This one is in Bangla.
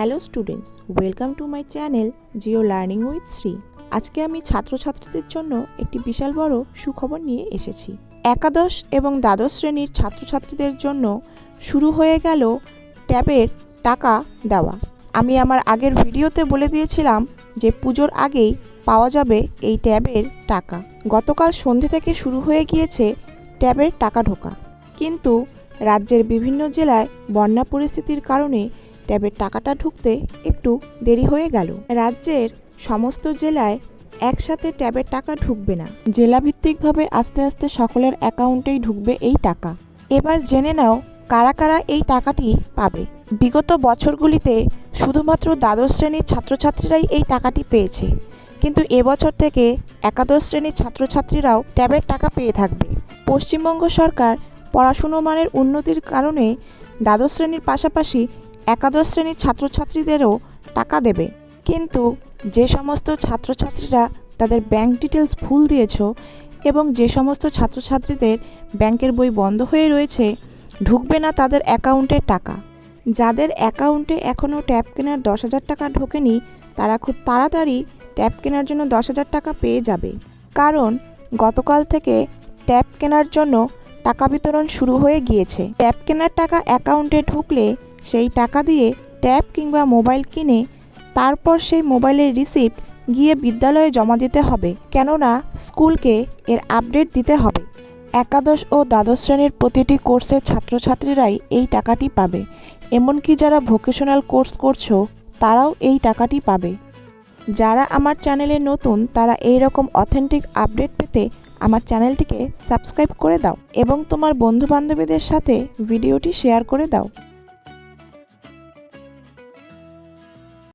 Hello students, welcome to my channel geo learning with Shri. আজকে আমি ছাত্রছাত্রীদের জন্য একটি বিশাল বড় সুখবর নিয়ে এসেছি। একাদশ এবং দ্বাদশ শ্রেণির ছাত্রছাত্রীদের জন্য শুরু হয়ে গেল ট্যাবের টাকা দেওয়া। আমি আমার আগের ভিডিওতে বলে দিয়েছিলাম যে পুজোর আগেই পাওয়া যাবে এই ট্যাবের টাকা। গতকাল সন্ধে থেকে শুরু হয়ে গিয়েছে ট্যাবের টাকা ঢোকা। কিন্তু রাজ্যের বিভিন্ন জেলায় বন্যা পরিস্থিতির কারণে ট্যাবের টাকাটা ঢুকতে একটু দেরি হয়ে গেল। রাজ্যের সমস্ত জেলায় একসাথে ট্যাবের টাকা ঢুকবে না। জেলাভিত্তিকভাবে আস্তে আস্তে সকলের অ্যাকাউন্টেই ঢুকবে এই টাকা। এবার জেনে নাও কারা কারা এই টাকাটি পাবে। বিগত বছরগুলিতে শুধুমাত্র দ্বাদশ শ্রেণির ছাত্রছাত্রীরাই এই টাকাটি পেয়েছে। কিন্তু এবছর থেকে একাদশ শ্রেণির ছাত্রছাত্রীরাও ট্যাবের টাকা পেয়ে থাকবে। পশ্চিমবঙ্গ সরকার পড়াশুনো মানের উন্নতির কারণে দ্বাদশ শ্রেণির পাশাপাশি একাদশ শ্রেণির ছাত্রছাত্রীদেরও টাকা দেবে। কিন্তু যে সমস্ত ছাত্রছাত্রীরা তাদের ব্যাংক ডিটেলস ভুল দিয়েছ এবং যে সমস্ত ছাত্রছাত্রীদের ব্যাংকের বই বন্ধ হয়ে রয়েছে, ঢুকবে না তাদের অ্যাকাউন্টের টাকা। যাদের অ্যাকাউন্টে এখনও ট্যাব কেনার দশ হাজার টাকা ঢোকেনি, তারা খুব তাড়াতাড়ি ট্যাব কেনার জন্য দশ হাজার টাকা পেয়ে যাবে। কারণ গতকাল থেকে ট্যাব কেনার জন্য টাকা বিতরণ শুরু হয়ে গিয়েছে। ট্যাব কেনার টাকা অ্যাকাউন্টে ঢুকলে সেই টাকা দিয়ে ট্যাব কিংবা মোবাইল কিনে তারপর সেই মোবাইলের রিসিপ্ট গিয়ে বিদ্যালয়ে জমা দিতে হবে। কেননা, স্কুলকে এর আপডেট দিতে হবে। একাদশ ও দ্বাদশ শ্রেণির প্রতিটি কোর্সের ছাত্রছাত্রীরাই এই টাকাটি পাবে। এমনকি যারা ভোকেশনাল কোর্স করছ, তারাও এই টাকাটি পাবে। যারা আমার চ্যানেলে নতুন, তারা এই রকম অথেন্টিক আপডেট পেতে আমার চ্যানেলটিকে সাবস্ক্রাইব করে দাও এবং তোমার বন্ধু বান্ধবীদের সাথে ভিডিওটি শেয়ার করে দাও।